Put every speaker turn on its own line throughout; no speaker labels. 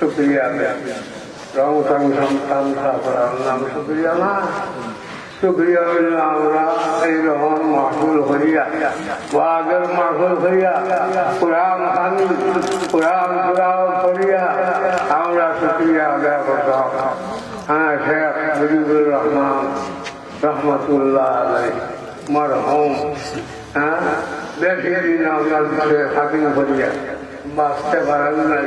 শুক্রিয়া রং সং সন্তান নাম শুক্রিয়া না। শুক্রিয়া হইল আমরা এই রহমান মাহফুল হইয়া। বাগের মাহফুল হইয়া। কোরআন খানি কোরআন কোরআন করিয়া আমরা শুক্রিয়া আদায় করতাম হ্যাঁ শেখ মুজিবুর রহমান রহমতুল্লাহ হ্যাঁ বাঁচতে পারেন নাই।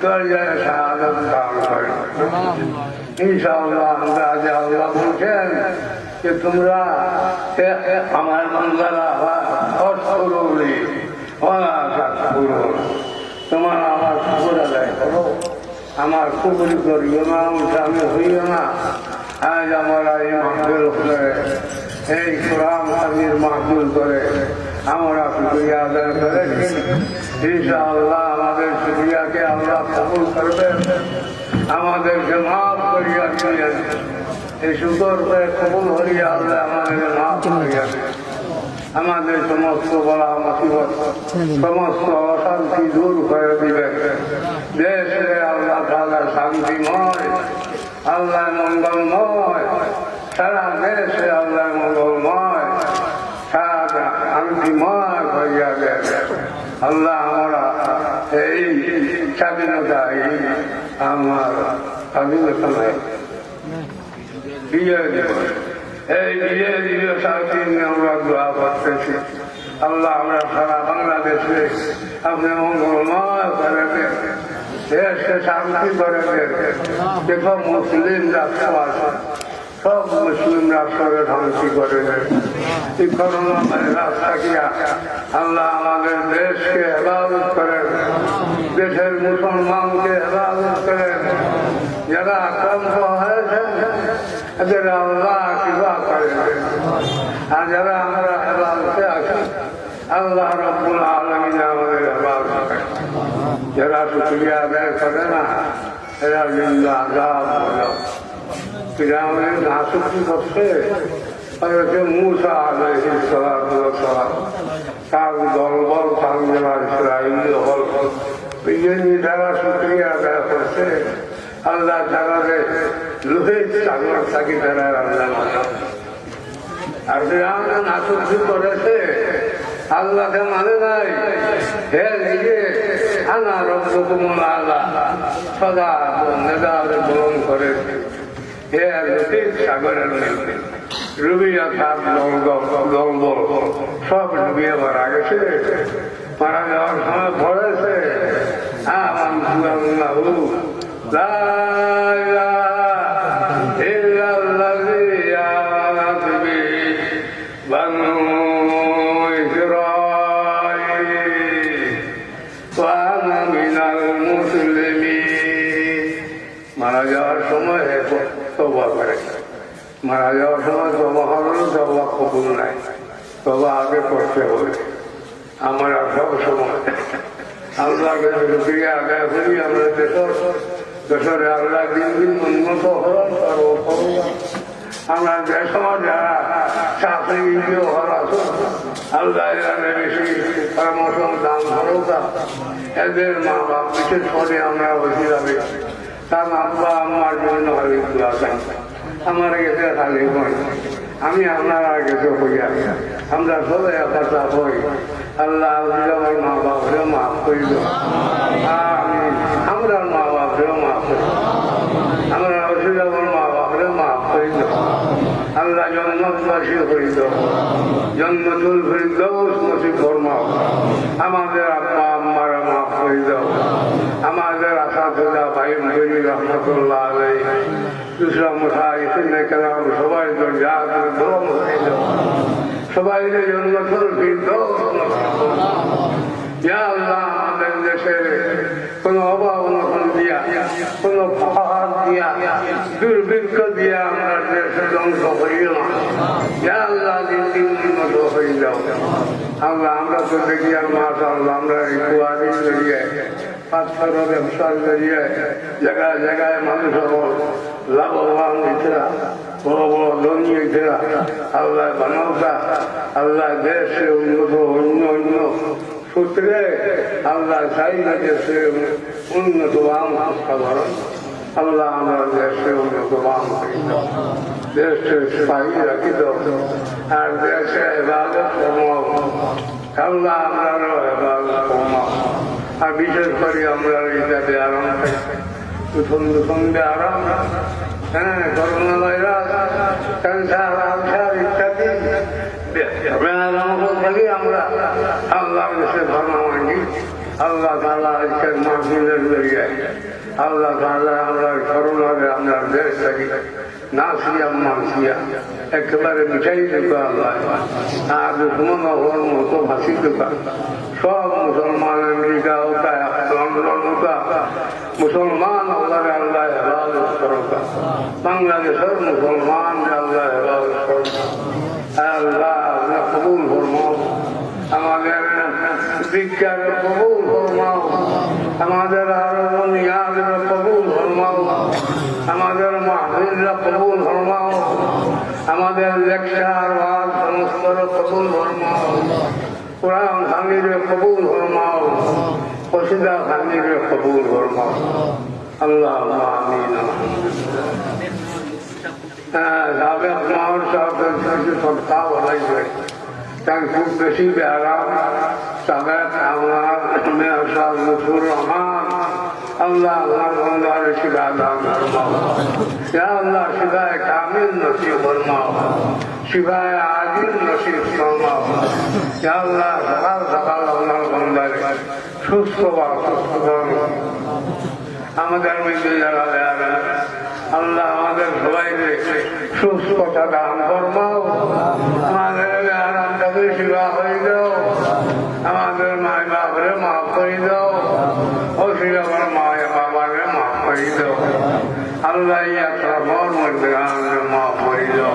দরজায় শাহাদত দান করে ইনশাআল্লাহ আজ আল্লাহ বলছেন যে তোমরা আমার বান্দারা অসরুলি তোমার আমার খবর আদায় করো আমার কুবুরি করিও না আমি হইও না আজ আমরা এই মাহফিল করে এই কোরআন মাহফিল করে আমরা শুক্রিয়া আদায় করেছি। ইনশাআল্লাহ আমাদের শুক্রিয়াকে আল্লাহ কবুল করবেন। আমাদেরকে মাফ করিয়া দিলেন এই সুন্দর করে কবুল হরিয়া আল্লাহ আমাদের মাফ করিয়া আমাদের সমস্ত বলা মুসিবত, সমস্ত অশান্তি দূর করে দিবেন। দেশে আল্লাহ তালা শান্তিময়, আল্লাহ মঙ্গলময়, সারা দেশে আল্লাহ মঙ্গলময় সারা শান্তিময় হইয়া দেন আল্লাহ আমরা এই স্বাধীনতা এই আমার স্বাধীনতা নাই বিজয় দিবস এই বিজয় দিবস আমরা দোয়া করতেছি। আল্লাহ আমরা সারা বাংলাদেশে আপনি মঙ্গলময় করে দেশকে শান্তি করে দেখো মুসলিম রাষ্ট্র সব মুসলিম রাষ্ট্রকে ধ্বংসী করে এই করোনা রাস্তা কিয়া আল্লাহ আমাদের দেশকে হেফাজত করেন। দেশের মুসলমানকে হেফাজত করেন। যারা আক্রান্ত হয়েছেন এদের আল্লাহ কিবা করে আর যারা আমরা হেফাজতে আছি, আল্লাহ রব্বুল আলমিন আমাদের হেফাজত করেন। যারা শুক্রিয়া আদায় করে না, এরা কিন্তু আজাব ফিরাউনের নাশুকি করছে হচ্ছে মুসা আলাইহি সালাতু ওয়াসালাম তার দলবল সাংজমার ইসরায়েলি হল। বিজয়ী যারা শুক্রিয়া আদায় করছে। আল্লাহ তালাকে লোহিত সাগর থাকি তারা আল্লাহ আর ফিরাউনের নাশুকি করেছে, আল্লাহকে মানে নাই। হে নিজে আনা রব্বকুমুল আল্লাহ সদা নেদারে বলন করেছে। হে লতিফ সাগরের মধ্যে রুবি অর্থাৎ গঙ্গ গঙ্গ সব ডুবিয়ে মারা গেছে মারা যাওয়ার সময় পড়েছে আমান্লাহু লা ইলাহা করে মারা যাওয়ার সময় তবা হবে তবা কবুল নাই। তবা আগে করতে হবে আমার সব সময়। আল্লাহকে শুক্রিয়া আদায় করি, আমরা দেশের দেশের আল্লাহ দিন দিন উন্নত হলাম তার আমরা যে সময় যারা চাকরি হল আছে, আল্লাহ বেশি পরামর্শ দান ভরসা এদের মা বাপ বিশেষ করে আমরা বসিলাম তার আব্বা আমার জন্য হলে আমার গেছে আমি আপনারা গেছে হইয়া আমরা সবাই একতা হই। আল্লাহ আমার মা বাপরেও মাফ করিল। আমি আমরা মা বাপরেও মাফ করি। আমরা অসুবিধার মা বাপরেও মাফ করিল। আল্লাহ জন্মবাসী হইল। জন্মতুল হইল নসিব ফরমাও আমাদের আব্বা আম্মারা মাফ করিল আমাদের আশা ভাই মহিনী রহমতুল্লাহ আলাই দুসরা মশা ইসিনে কালাম, সবাই তো ধরম হইল। সবাই জন্মতুল হইল। ইয়া আল্লাহ, আমাদের দেশে কোনো অভাব অনটন দিয়া, কোনো পাহাড় দিয়া, দুর্ভিক্ষ দিয়ে আমরা দেশে ধ্বংস করিও না। ইয়া আল্লাহ দিন দিন উন্নত হয়ে যাও। আল্লাহ, আমরা তো দেখি আর মাস আল্লাহ আমরা এই কুয়ারি পাথর ব্যবসার জড়িয়ে জায়গায় জায়গায় মানুষ লাভবান হয়েছিলা বড় বড় ধনী হয়েছিলা আল্লাহ বানাওটা আল্লাহ দেশে উন্নত, অন্য অন্য সূত্রে আল্লাহ চাই না দেশে উন্নত বাম সাধারণ আল্লাহ আমরা দেশে উন্নত বাম। দেশে স্থায়ী রাখি দাও। আর দেশে কমাও। আল্লাহ আমরা এবাদত কমাও। আর বিশেষ করে আমরা এইটাতে আরাম পাই। প্রথম আরাম হ্যাঁ করোনা ভাইরাস ক্যান্সার, আলসার ইত্যাদি থাকি আমরা আল্লাহ দেশে ধর্ম মানি আল্লাহ তালা আজকের মাহফিলের জড়িয়ে আল্লাহ তালা আমরা করোনারে আমরা দেশ থাকি। নাসিয়া মাসিয়া একেবারে মিঠাই দেবো আল্লাহ। সব মুসলমান আমেরিকা মুসলমান আল্লাহ বাংলাদেশের মুসলমান আল্লাহ হেফাজত করোকা আল্লাহ আল্লাহ কবুল ফরমাও আমাদের বিজ্ঞান কবুল ফরমাও আমাদের আরও নিয়াদের কবুল ফরমাও আমাদের মাহফিলরা কবুল ফরমাও আমাদের লেকচার ওয়াজ সমস্ত কবুল ফরমাও কোরআন খানির কবুল ফরমাও কসিদা খানির কবুল ফরমাও আল্লাহ আমিন হ্যাঁ সাবেক মাহর সাহেবের সাথে সপ্তাহ বানাইছে তার খুব বেশি বেহারা সাবেক আমার মেয়র সাহেব লুৎফুর রহমান আল্লাহ আল্লাহ আল্লাহ শিবা দান ফরমাও ইয়া আল্লাহ শিবায় কামিল নসিব ফরমাও শিবায় আজিল নসিব আল্লাহ সকাল সকাল আপনার বন্ধার সুস্থ বা সুস্থ আমাদের মৃত্যু যারা আল্লাহ আমাদের সবাইকে সুস্থতা দান ফরমাও আমাদের আরামটাকে সেবা হয়ে দাও আমাদের মাই বাপরে মাফ করে দাও অসুবিধার মায় বাবারে মাফ করে দাও আল্লাহ ইয়াত্রা বর মধ্যে আমাদের মাফ করে দাও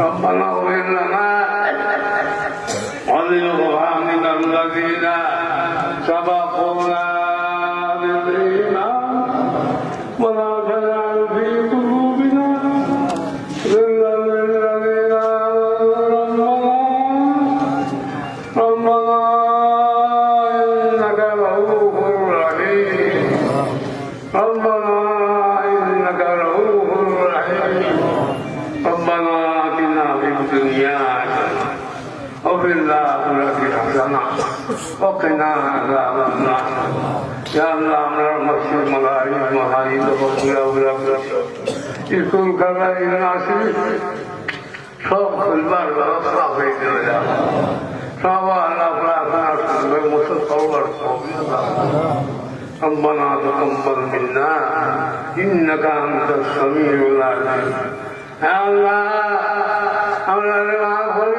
ربنا اغفر لنا ولإخواننا الذين سبقونا وفي الآخرة حسنة وقنا عذاب النار يا الله আমরা মসজিদ মালারি মাহারি দবকুলা উলা স্কুল খালা ইনাসি সব খুলবার ব্যবস্থা হয়ে গেল সব আল্লাহ প্রার্থনা শুনবে মুসল সবার ربنا تقبل منا انك انت السميع العليم يا الله আমরা মাফ করে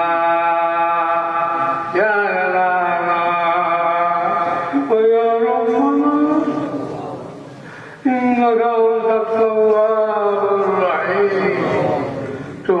إنك أنت التواب الرحيم. تب